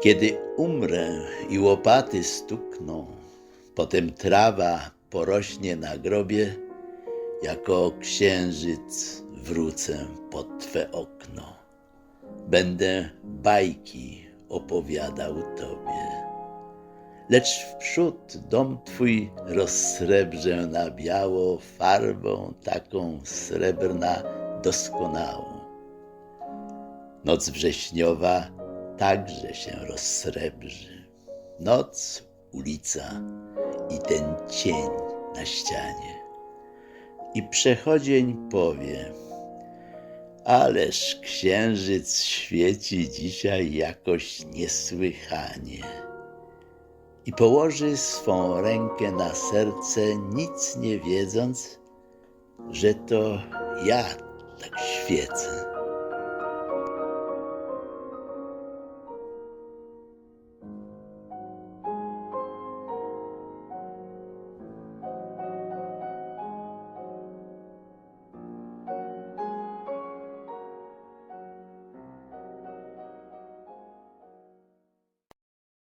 Kiedy umrę i łopaty stukną, potem trawa porośnie na grobie, jako księżyc wrócę pod Twe okno. Będę bajki opowiadał Tobie. Lecz wprzód dom Twój rozsrebrzę na biało farbą taką srebrna doskonałą. Noc wrześniowa także się rozsrebrzy. Noc, ulica i ten cień na ścianie. I przechodzień powie, ależ księżyc świeci dzisiaj jakoś niesłychanie. I położy swą rękę na serce, nic nie wiedząc, że to ja tak świecę.